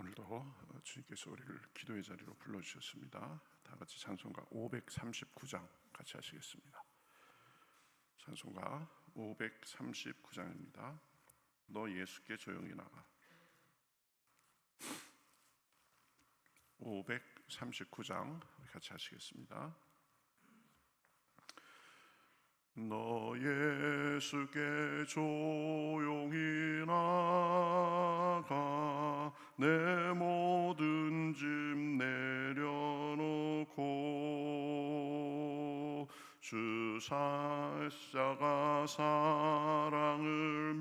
오늘도 주님께서 우리를 기도의 자리로 불러주셨습니다. 다 같이 찬송가 539장 같이 하시겠습니다. 찬송가 539장입니다. 너 예수께 조용히 나가. 539장 같이 하시겠습니다. 너 예수께 조용히 나가 내 모든 짐 내려놓고 주 살자가 사랑을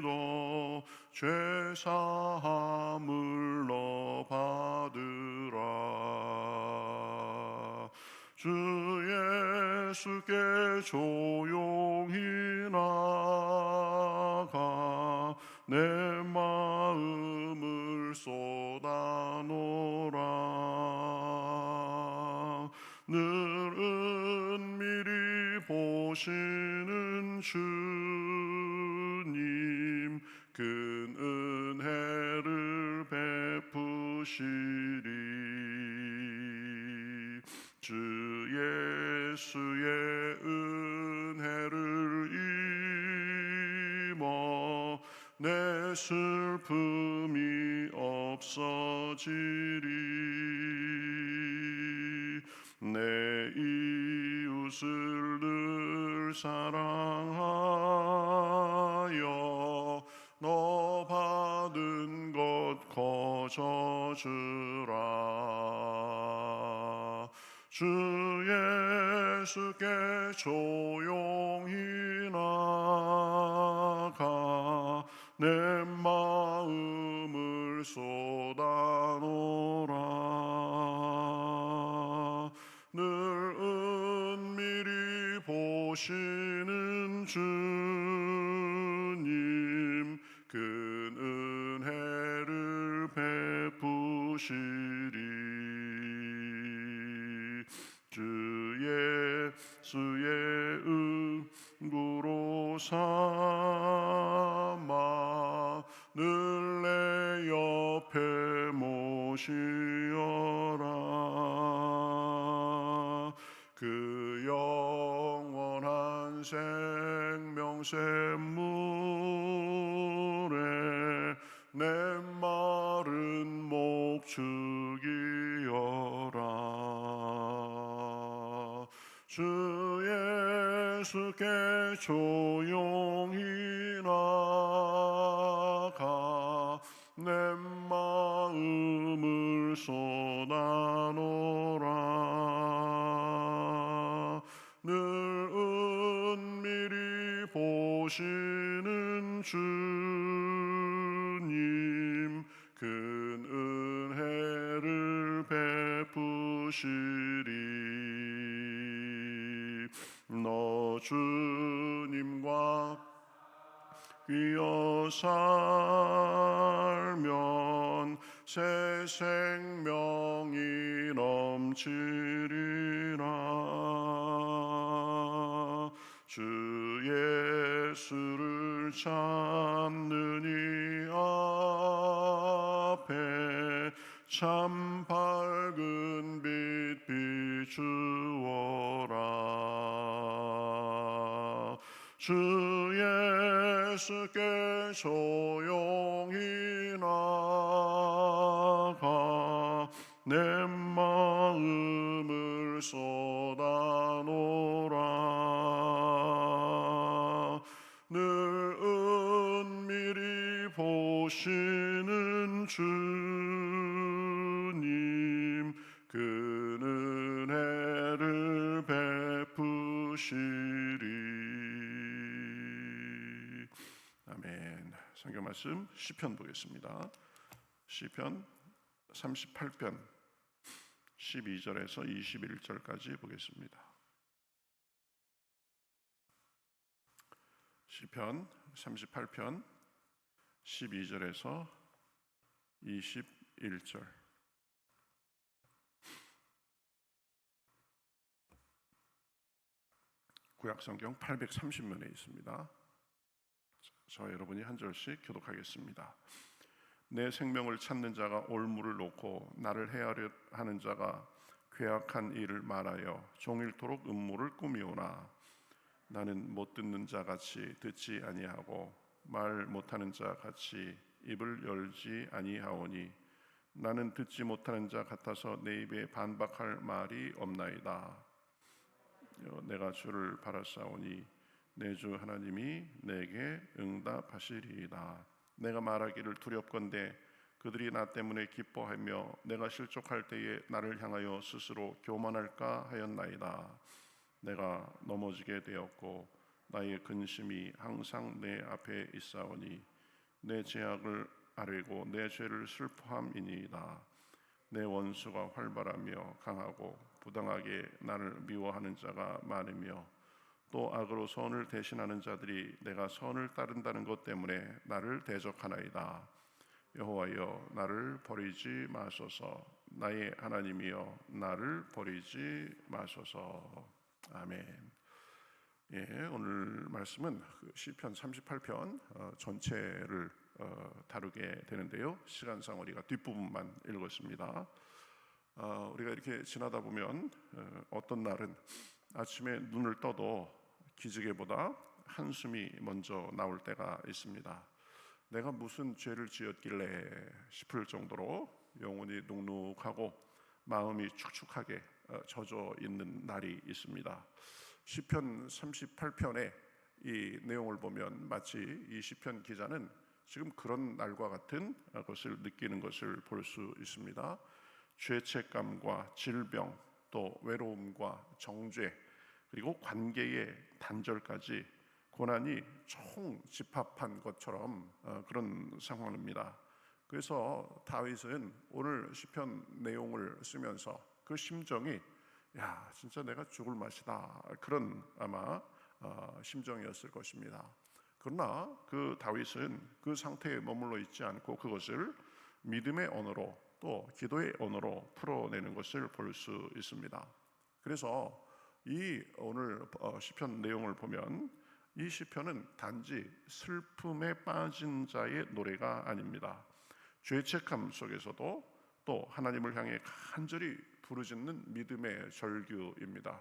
믿어 죄 사함을 너 받으라. 주 예수께 조용히 나가 내 쏟아놓라. 늘 은밀히 보시는 주님 큰 은혜를 베푸시리. 주 예수의 은혜를 입어 내 슬픔이 없어지리. 내 이웃을 늘 사랑하여 너 받은 것 거저 주라. 주 예수께 조용히 나가 내 마음을 쏟 아놓라. 늘 은밀히 보시는 주 영원한 생명샘물에 내 마른 목 죽이어라. 주 예수께 조용히 베푸시리. 너 주님과 위어 살면 새 생명이 넘치리라. 주 예수를 찾는 이 앞에 참 밝은 빛 비추어라. 주 예수께 조용히 나가 내 마음을 쏟아놓라. 늘 은밀히 보시는 주 말씀 시편 보겠습니다. 시편 38편 12절에서 21절까지 보겠습니다. 시편 38편 12절에서 21절. 구약 성경 830면에 있습니다. 저 여러분이 한 절씩 교독하겠습니다. 내 생명을 찾는 자가 올무를 놓고 나를 해하려 하는 자가 괴악한 일을 말하여 종일토록 음모를 꾸미오나 나는 못 듣는 자 같이 듣지 아니하고 말 못하는 자 같이 입을 열지 아니하오니 나는 듣지 못하는 자 같아서 내 입에 반박할 말이 없나이다. 어, 내가 주를 바라사오니 내 주 하나님이 내게 응답하시리이다. 내가 말하기를 두렵건대 그들이 나 때문에 기뻐하며 내가 실족할 때에 나를 향하여 스스로 교만할까 하였나이다. 내가 넘어지게 되었고 나의 근심이 항상 내 앞에 있사오니 내 죄악을 아뢰고 내 죄를 슬퍼함이니이다. 내 원수가 활발하며 강하고 부당하게 나를 미워하는 자가 많으며 또 악으로 선을 대신하는 자들이 내가 선을 따른다는 것 때문에 나를 대적하나이다. 여호와여 나를 버리지 마소서 나의 하나님이여 나를 버리지 마소서 아멘. 예, 오늘 말씀은 그 시편 38편 어, 전체를 어, 다루게 되는데요. 시간상 우리가 뒷부분만 읽었습니다. 어, 우리가 이렇게 지나다 보면 어, 어떤 날은 아침에 눈을 떠도 기지개보다 한숨이 먼저 나올 때가 있습니다. 내가 무슨 죄를 지었길래 싶을 정도로 영혼이 눅눅하고 마음이 축축하게 어, 젖어 있는 날이 있습니다. 시편 38편의 이 내용을 보면 마치 이 시편 기자는 지금 그런 날과 같은 것을 느끼는 것을 볼 수 있습니다. 죄책감과 질병, 또 외로움과 정죄, 그리고 관계의 단절까지 고난이 총 집합한 것처럼 어, 그런 상황입니다. 그래서 다윗은 오늘 시편 내용을 쓰면서 그 심정이 야 진짜 내가 죽을 맛이다 그런 아마 어, 심정이었을 것입니다. 그러나 그 다윗은 그 상태에 머물러 있지 않고 그것을 믿음의 언어로 또 기도의 언어로 풀어내는 것을 볼 수 있습니다. 그래서 이 오늘 어, 시편 내용을 보면 이 시편은 단지 슬픔에 빠진 자의 노래가 아닙니다. 죄책감 속에서도 또 하나님을 향해 간절히 부르짖는 믿음의 절규입니다.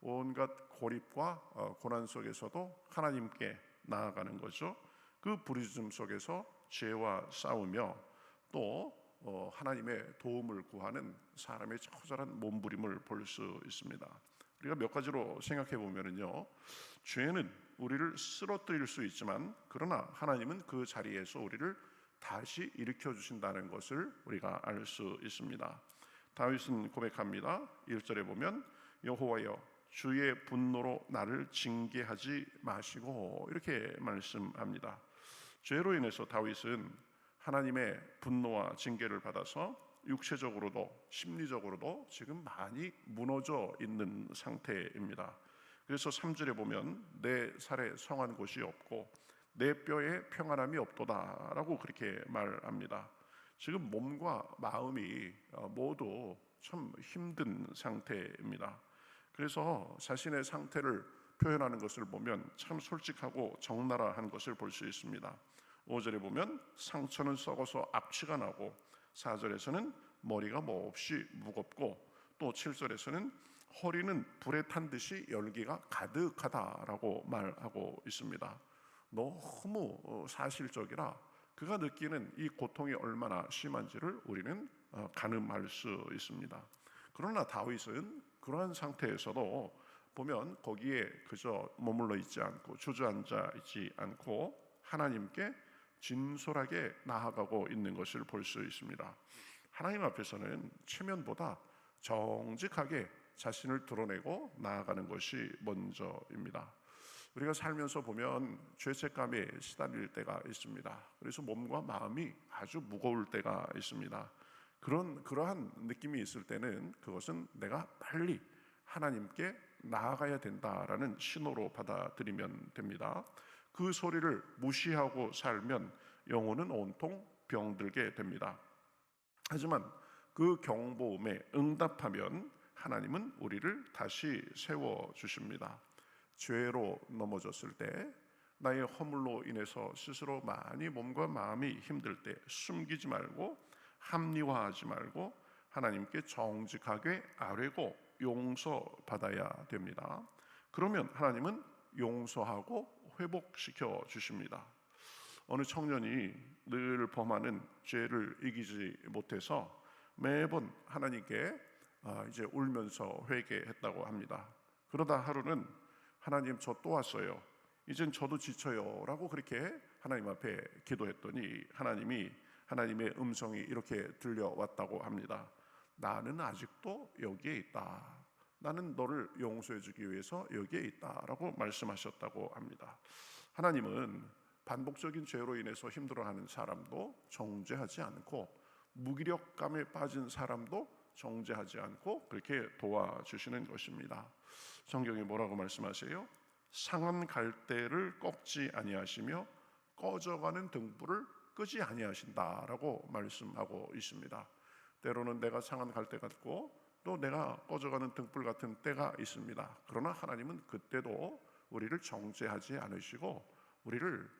온갖 고립과 어, 고난 속에서도 하나님께 나아가는 거죠. 그 부르짖음 속에서 죄와 싸우며 또 어, 하나님의 도움을 구하는 사람의 처절한 몸부림을 볼 수 있습니다. 우리가 몇 가지로 생각해 보면은요, 죄는 우리를 쓰러뜨릴 수 있지만 그러나 하나님은 그 자리에서 우리를 다시 일으켜 주신다는 것을 우리가 알 수 있습니다. 다윗은 고백합니다. 1절에 보면 여호와여 주의 분노로 나를 징계하지 마시고 이렇게 말씀합니다. 죄로 인해서 다윗은 하나님의 분노와 징계를 받아서 육체적으로도 심리적으로도 지금 많이 무너져 있는 상태입니다. 그래서 3절에 보면 내 살에 성한 곳이 없고 내 뼈에 평안함이 없도다라고 그렇게 말합니다. 지금 몸과 마음이 어, 모두 참 힘든 상태입니다. 그래서 자신의 상태를 표현하는 것을 보면 참 솔직하고 적나라한 것을 볼 수 있습니다. 5절에 보면 상처는 썩어서 악취가 나고 4절에서는 머리가 몹시 무겁고 또 7절에서는 허리는 불에 탄 듯이 열기가 가득하다라고 말하고 있습니다. 너무 어, 사실적이라 그가 느끼는 이 고통이 얼마나 심한지를 우리는 어, 가늠할 수 있습니다. 그러나 다윗은 그러한 상태에서도 보면 거기에 그저 머물러 있지 않고 주저앉아 있지 않고 하나님께 진솔하게 나아가고 있는 것을 볼 수 있습니다. 하나님 앞에서는 체면보다 정직하게 자신을 드러내고 나아가는 것이 먼저입니다. 우리가 살면서 보면 죄책감에 시달릴 때가 있습니다. 그래서 몸과 마음이 아주 무거울 때가 있습니다. 그런 그러한 느낌이 있을 때는 그것은 내가 빨리 하나님께 나아가야 된다라는 신호로 받아들이면 됩니다. 그 소리를 무시하고 살면 영혼은 온통 병들게 됩니다. 하지만 그 경보음에 응답하면 하나님은 우리를 다시 세워 주십니다. 죄로 넘어졌을 때 나의 허물로 인해서 스스로 많이 몸과 마음이 힘들 때 숨기지 말고 합리화하지 말고 하나님께 정직하게 아뢰고 용서받아야 됩니다. 그러면 하나님은 용서하고 회복시켜 주십니다. 어느 청년이 늘 범하는 죄를 이기지 못해서 매번 하나님께 아, 이제 울면서 회개했다고 합니다. 그러다 하루는 하나님 저 또 왔어요. 이젠 저도 지쳐요라고 그렇게 하나님 앞에 기도했더니 하나님이 하나님의 음성이 이렇게 들려왔다고 합니다. 나는 아직도 여기에 있다. 나는 너를 용서해 주기 위해서 여기에 있다라고 말씀하셨다고 합니다. 하나님은 반복적인 죄로 인해서 힘들어하는 사람도 정죄하지 않고 무기력감에 빠진 사람도 정죄하지 않고 그렇게 도와주시는 것입니다. 성경이 뭐라고 말씀하세요? 상한 갈대를 꺾지 아니하시며 꺼져가는 등불을 끄지 아니하신다라고 말씀하고 있습니다. 때로는 내가 상한 갈대 같고 또 내가 꺼져가는 등불 같은 때가 있습니다. 그러나 하나님은 그때도 우리를 정죄하지 않으시고 우리를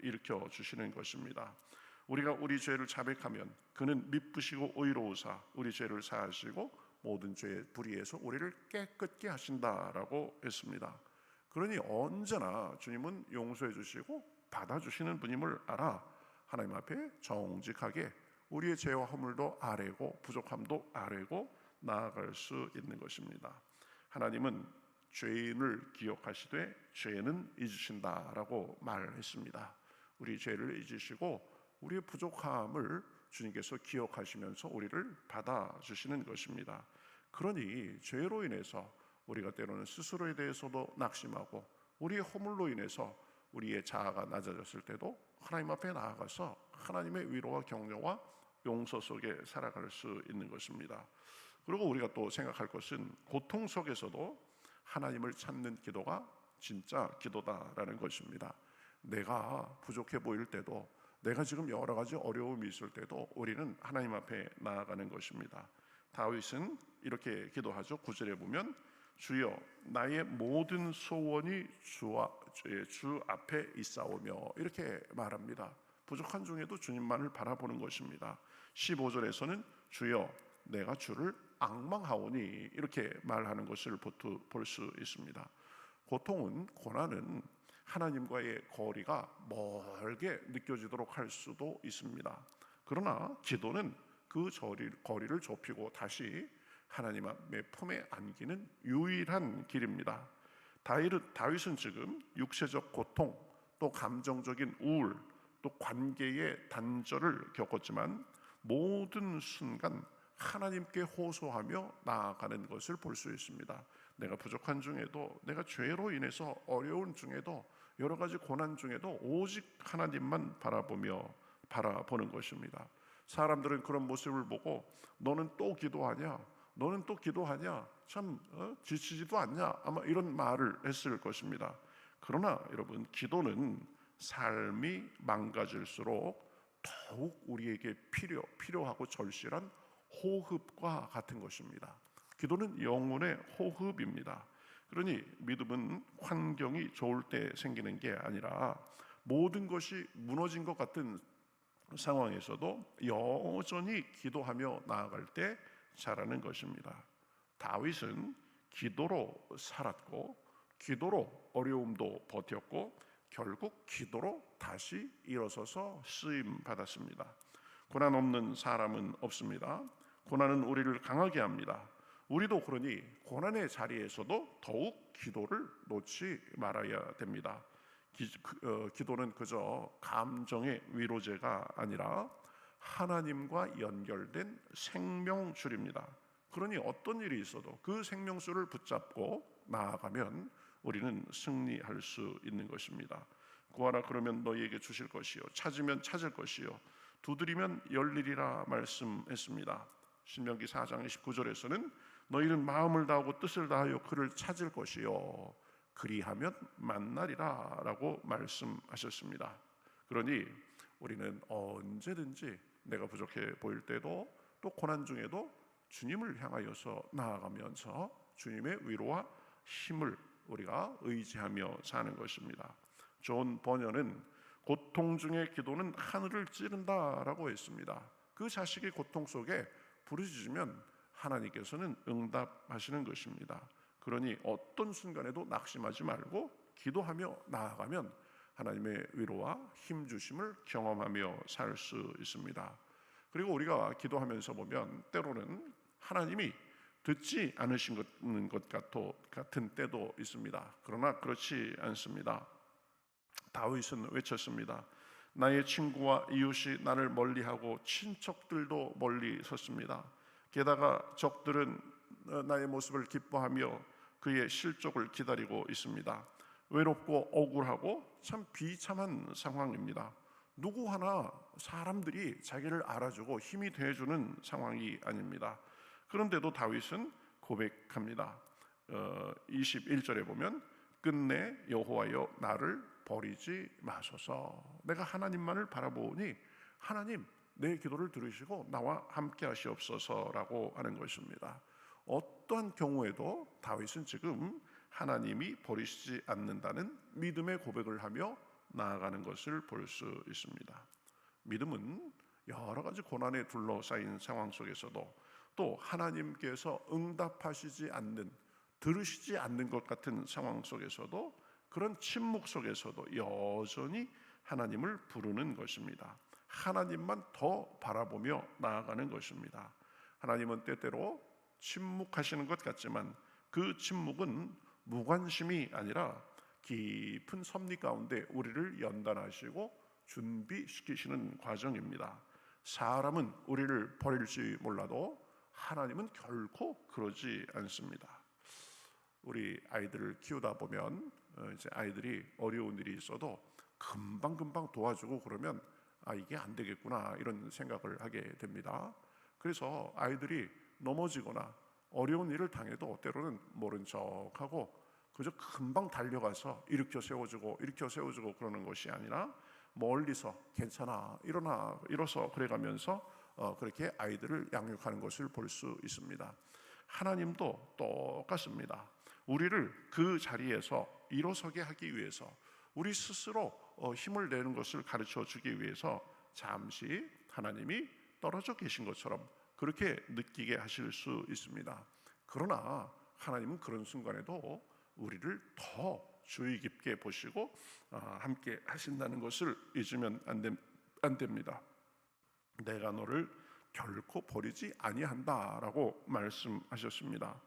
일으켜 주시는 것입니다. 우리가 우리 죄를 자백하면 그는 미쁘시고 의로우사 우리 죄를 사하시고 모든 죄의 불의에서 우리를 깨끗게 하신다라고 했습니다. 그러니 언제나 주님은 용서해 주시고 받아 주시는 분임을 알아 하나님 앞에 정직하게 우리의 죄와 허물도 아뢰고 부족함도 아뢰고 나아갈 수 있는 것입니다. 하나님은 죄인을 기억하시되 죄는 잊으신다라고 말했습니다. 우리 죄를 잊으시고 우리의 부족함을 주님께서 기억하시면서 우리를 받아 주시는 것입니다. 그러니 죄로 인해서 우리가 때로는 스스로에 대해서도 낙심하고 우리의 허물로 인해서 우리의 자아가 낮아졌을 때도 하나님 앞에 나아가서 하나님의 위로와 격려와 용서 속에 살아갈 수 있는 것입니다. 그리고 우리가 또 생각할 것은 고통 속에서도 하나님을 찾는 기도가 진짜 기도다라는 것입니다. 내가 부족해 보일 때도 내가 지금 여러 가지 어려움이 있을 때도 우리는 하나님 앞에 나아가는 것입니다. 다윗은 이렇게 기도하죠. 구절에 보면 주여 나의 모든 소원이 주와 주 앞에 있사오며 이렇게 말합니다. 부족한 중에도 주님만을 바라보는 것입니다. 15절에서는 주여 내가 주를 악망하오니 이렇게 말하는 것을 볼 수 있습니다. 고통은 고난은 하나님과의 거리가 멀게 느껴지도록 할 수도 있습니다. 그러나 기도는 그 거리를 좁히고 다시 하나님 앞에 품에 안기는 유일한 길입니다. 다윗은 지금 육체적 고통, 또 감정적인 우울, 또 관계의 단절을 겪었지만 모든 순간 하나님께 호소하며 나아가는 것을 볼 수 있습니다. 내가 부족한 중에도 내가 죄로 인해서 어려운 중에도 여러 가지 고난 중에도 오직 하나님만 바라보며 바라보는 것입니다. 사람들은 그런 모습을 보고 너는 또 기도하냐? 너는 또 기도하냐? 참 어? 지치지도 않냐? 아마 이런 말을 했을 것입니다. 그러나 여러분 기도는 삶이 망가질수록 더욱 우리에게 필요 필요하고 절실한 호흡과 같은 것입니다. 기도는 영혼의 호흡입니다. 그러니 믿음은 환경이 좋을 때 생기는 게 아니라 모든 것이 무너진 것 같은 상황에서도 여전히 기도하며 나아갈 때 자라는 것입니다. 다윗은 기도로 살았고 기도로 어려움도 버텼고 결국 기도로 다시 일어서서 쓰임 받았습니다. 고난 없는 사람은 없습니다. 고난은 우리를 강하게 합니다. 우리도 그러니 고난의 자리에서도 더욱 기도를 놓지 말아야 됩니다. 기, 어, 기도는 그저 감정의 위로제가 아니라 하나님과 연결된 생명줄입니다. 그러니 어떤 일이 있어도 그 생명줄을 붙잡고 나아가면 우리는 승리할 수 있는 것입니다. 구하라 그러면 너희에게 주실 것이요 찾으면 찾을 것이요 두드리면 열리리라 말씀했습니다. 신명기 4장 29절에서는 너희는 마음을 다하고 뜻을 다하여 그를 찾을 것이요 그리하면 만나리라라고 말씀하셨습니다. 그러니 우리는 언제든지 내가 부족해 보일 때도 또 고난 중에도 주님을 향하여서 나아가면서 주님의 위로와 힘을 우리가 의지하며 사는 것입니다. 존 버녀는 고통 중의 기도는 하늘을 찌른다라고 했습니다. 그 자식의 고통 속에 부르짖으면 하나님께서는 응답하시는 것입니다. 그러니 어떤 순간에도 낙심하지 말고 기도하며 나아가면 하나님의 위로와 힘 주심을 경험하며 살 수 있습니다. 그리고 우리가 기도하면서 보면 때로는 하나님이 듣지 않으신 것 같은 때도 있습니다. 그러나 그렇지 않습니다. 다윗은 외쳤습니다. 나의 친구와 이웃이 나를 멀리하고 친척들도 멀리 섰습니다. 게다가 적들은 나의 모습을 기뻐하며 그의 실족을 기다리고 있습니다. 외롭고 억울하고 참 비참한 상황입니다. 누구 하나 사람들이 자기를 알아주고 힘이 돼주는 상황이 아닙니다. 그런데도 다윗은 고백합니다. 어, 21절에 보면 끝내 여호와여 나를 버리지 마소서. 내가 하나님만을 바라보니 하나님 내 기도를 들으시고 나와 함께 하시옵소서라고 하는 것입니다. 어떠한 경우에도 다윗은 지금 하나님이 버리시지 않는다는 믿음의 고백을 하며 나아가는 것을 볼 수 있습니다. 믿음은 여러 가지 고난에 둘러싸인 상황 속에서도 또 하나님께서 응답하시지 않는 들으시지 않는 것 같은 상황 속에서도 그런 침묵 속에서도 여전히 하나님을 부르는 것입니다. 하나님만 더 바라보며 나아가는 것입니다. 하나님은 때때로 침묵하시는 것 같지만 그 침묵은 무관심이 아니라 깊은 섭리 가운데 우리를 연단하시고 준비시키시는 과정입니다. 사람은 우리를 버릴지 몰라도 하나님은 결코 그러지 않습니다. 우리 아이들을 키우다 보면 어, 이제 아이들이 어려운 일이 있어도 금방 금방 도와주고 그러면 아 이게 안 되겠구나 이런 생각을 하게 됩니다. 그래서 아이들이 넘어지거나 어려운 일을 당해도 때로는 모른 척하고 그저 금방 달려가서 일으켜 세워주고 일으켜 세워주고 그러는 것이 아니라 멀리서 괜찮아 일어나 일어서 그래가면서 어, 그렇게 아이들을 양육하는 것을 볼 수 있습니다. 하나님도 똑같습니다. 우리를 그 자리에서 일어서게 하기 위해서 우리 스스로 어, 힘을 내는 것을 가르쳐 주기 위해서 잠시 하나님이 떨어져 계신 것처럼 그렇게 느끼게 하실 수 있습니다. 그러나 하나님은 그런 순간에도 우리를 더 주의 깊게 보시고 아, 함께 하신다는 것을 잊으면 안, 됩니다. 내가 너를 결코 버리지 아니한다라고 말씀하셨습니다.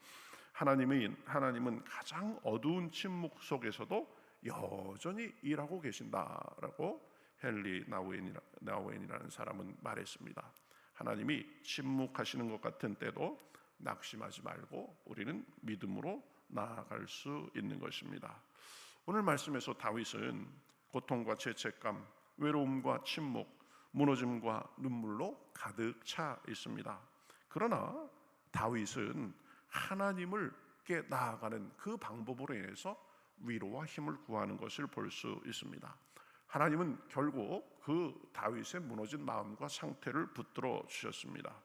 하나님은 하나님은 가장 어두운 침묵 속에서도 여전히 일하고 계신다라고 헨리 나우엔이라, 나우엔이라는 사람은 말했습니다. 하나님이 침묵하시는 것 같은 때도 낙심하지 말고 우리는 믿음으로 나아갈 수 있는 것입니다. 오늘 말씀에서 다윗은 고통과 죄책감, 외로움과 침묵, 무너짐과 눈물로 가득 차 있습니다. 그러나 다윗은 하나님을 께 나아가는 그 방법으로 인해서 위로와 힘을 구하는 것을 볼 수 있습니다. 하나님은 결국 그 다윗의 무너진 마음과 상태를 붙들어 주셨습니다.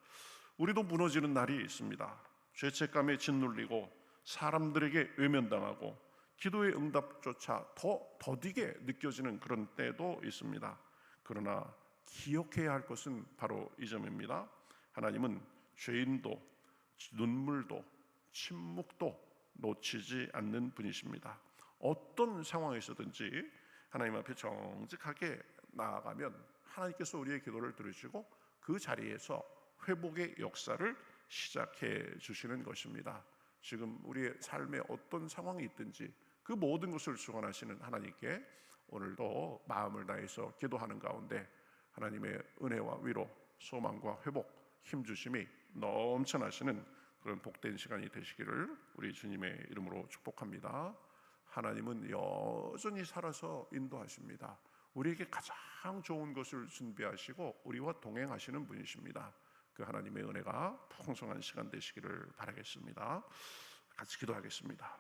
우리도 무너지는 날이 있습니다. 죄책감에 짓눌리고 사람들에게 외면당하고 기도의 응답조차 더 더디게 느껴지는 그런 때도 있습니다. 그러나 기억해야 할 것은 바로 이 점입니다. 하나님은 죄인도 눈물도 침묵도 놓치지 않는 분이십니다. 어떤 상황에서든지 하나님 앞에 정직하게 나아가면 하나님께서 우리의 기도를 들으시고 그 자리에서 회복의 역사를 시작해 주시는 것입니다. 지금 우리의 삶에 어떤 상황이 있든지 그 모든 것을 주관하시는 하나님께 오늘도 마음을 다해서 기도하는 가운데 하나님의 은혜와 위로, 소망과 회복, 힘 주심이 넘쳐나시는 그런 복된 시간이 되시기를 우리 주님의 이름으로 축복합니다. 하나님은 여전히 살아서 인도하십니다. 우리에게 가장 좋은 것을 준비하시고 우리와 동행하시는 분이십니다. 그 하나님의 은혜가 풍성한 시간 되시기를 바라겠습니다. 같이 기도하겠습니다.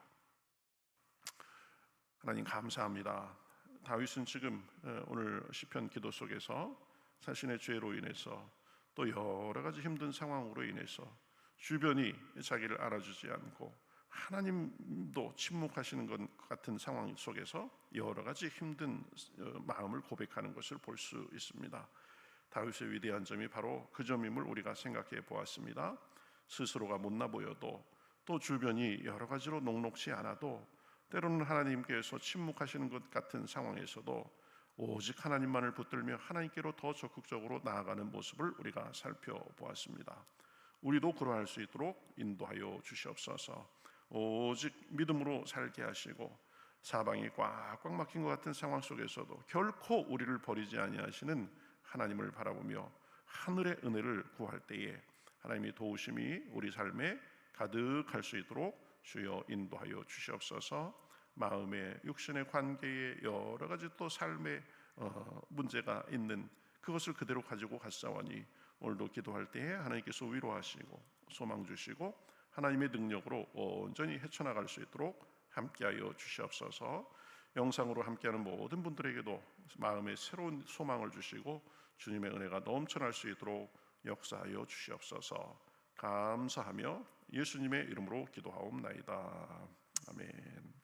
하나님 감사합니다. 다윗은 지금 어, 오늘 시편 기도 속에서 자신의 죄로 인해서 또 여러 가지 힘든 상황으로 인해서 주변이 자기를 알아주지 않고 하나님도 침묵하시는 것 같은 상황 속에서 여러 가지 힘든 어, 마음을 고백하는 것을 볼 수 있습니다. 다윗의 위대한 점이 바로 그 점임을 우리가 생각해 보았습니다. 스스로가 못나 보여도 또 주변이 여러 가지로 녹록지 않아도 때로는 하나님께서 침묵하시는 것 같은 상황에서도 오직 하나님만을 붙들며 하나님께로 더 적극적으로 나아가는 모습을 우리가 살펴보았습니다. 우리도 그러할 수 있도록 인도하여 주시옵소서. 오직 믿음으로 살게 하시고 사방이 꽉꽉 막힌 것 같은 상황 속에서도 결코 우리를 버리지 아니하시는 하나님을 바라보며 하늘의 은혜를 구할 때에 하나님의 도우심이 우리 삶에 가득할 수 있도록 주여 인도하여 주시옵소서. 마음의 육신의 관계에 여러 가지 또 삶의 어, 문제가 있는 그것을 그대로 가지고 갔사오니 오늘도 기도할 때에 하나님께서 위로하시고 소망 주시고 하나님의 능력으로 온전히 헤쳐나갈 수 있도록 함께하여 주시옵소서. 영상으로 함께하는 모든 분들에게도 마음의 새로운 소망을 주시고 주님의 은혜가 넘쳐날 수 있도록 역사하여 주시옵소서. 감사하며 예수님의 이름으로 기도하옵나이다. 아멘.